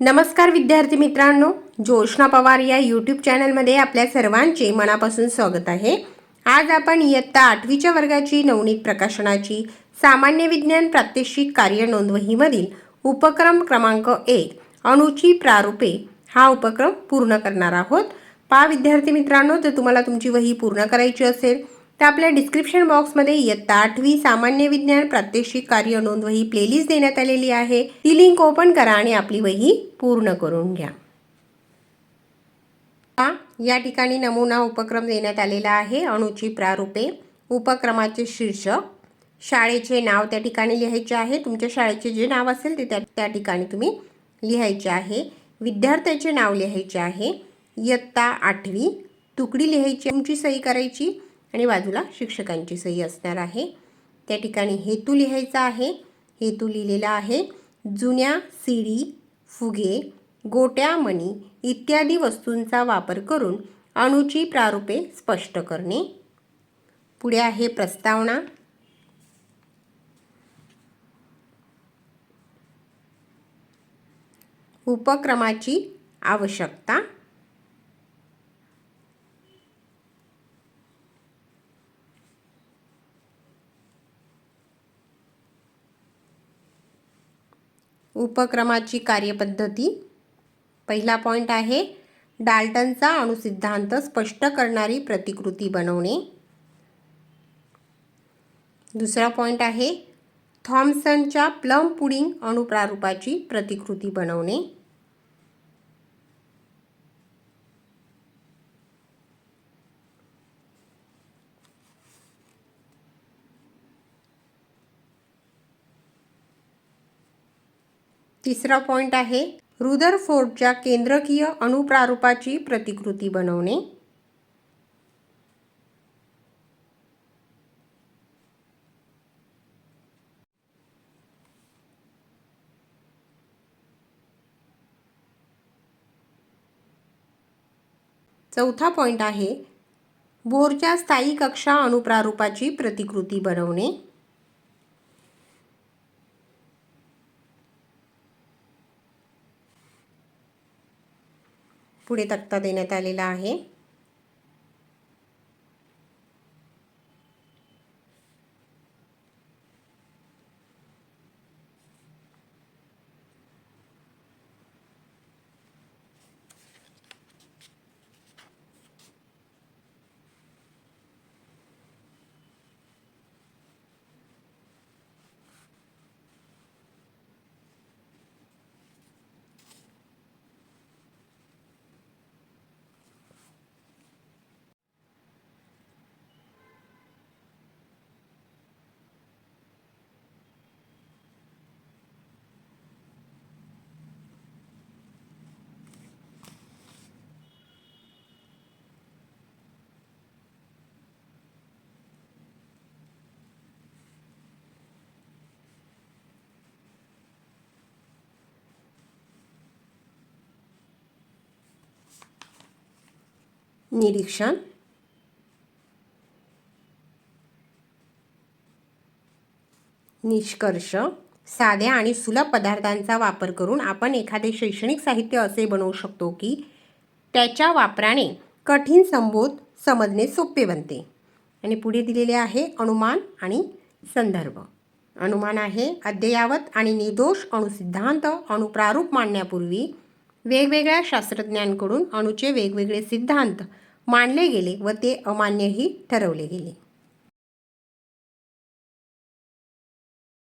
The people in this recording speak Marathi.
नमस्कार विद्यार्थी मित्रांनो जोशना पवार या यूट्यूब चॅनलमध्ये आपल्या सर्वांचे मनापासून स्वागत आहे. आज आपण इयत्ता आठवीच्या वर्गाची नवनीत प्रकाशनाची सामान्य विज्ञान प्रात्यक्षिक कार्य नोंदवहीमधील उपक्रम क्रमांक एक अणुची प्रारूपे हा उपक्रम पूर्ण करणार आहोत. पा विद्यार्थी मित्रांनो जर तुम्हाला तुमची वही पूर्ण करायची असेल तर आपल्या डिस्क्रिप्शन बॉक्समध्ये इयत्ता आठवी सामान्य विज्ञान प्रात्यक्षिक कार्य नोंद वही प्लेलिस्ट देण्यात आलेली आहे. ती लिंक ओपन करा आणि आपली वही पूर्ण करून घ्या. या ठिकाणी नमुना उपक्रम देण्यात आलेला आहे. अणुची प्रारूपे उपक्रमाचे शीर्षक शाळेचे नाव त्या ठिकाणी लिहायचे आहे. तुमच्या शाळेचे जे नाव असेल ते त्या त्या ठिकाणी तुम्ही लिहायचे आहे. विद्यार्थ्याचे नाव लिहायचे आहे. इयत्ता आठवी तुकडी लिहायची तुमची सही करायची. आणि बाजूला शिक्षकांची सही असणार आहे. त्या ठिकाणी हेतू लिहायचा आहे. हेतू लिहिलेला आहे जुन्या सिडी फुगे गोट्या मणी इत्यादी वस्तूंचा वापर करून अणूची प्रारूपे स्पष्ट करणे. पुढे आहे प्रस्तावना. उपक्रमाची आवश्यकता. उपक्रमाची कार्यपद्धती. पहिला पॉईंट आहे डाल्टनचा अणुसिद्धांत स्पष्ट करणारी प्रतिकृती बनवणे. दुसरा पॉईंट आहे थॉम्सनच्या प्लम पुडिंग अणुप्रारूपाची प्रतिकृती बनवणे. तिसरा पॉईंट आहे रुदरफोर्डच्या केंद्रकीय अणुप्रारूपाची प्रतिकृती बनवणे. चौथा पॉईंट आहे बोरच्या स्थायी कक्षा अणुप्रारूपाची प्रतिकृती बनवणे. पुढे तक्ता देण्यात आलेला आहे. निरीक्षण. निष्कर्ष. साध्या आणि सुलभ पदार्थांचा वापर करून आपण एखादे शैक्षणिक साहित्य असे बनवू शकतो की त्याच्या वापराने कठीण संबोध समजणे सोपे बनते. आणि पुढे दिलेले आहे अनुमान आणि संदर्भ. अनुमान आहे अद्ययावत आणि निर्दोष अणुसिद्धांत अणुप्रारूप मांडण्यापूर्वी वेगवेगळ्या शास्त्रज्ञांकडून अणूचे वेगवेगळे सिद्धांत मांडले गेले व ते अमान्यही ठरवले गेले.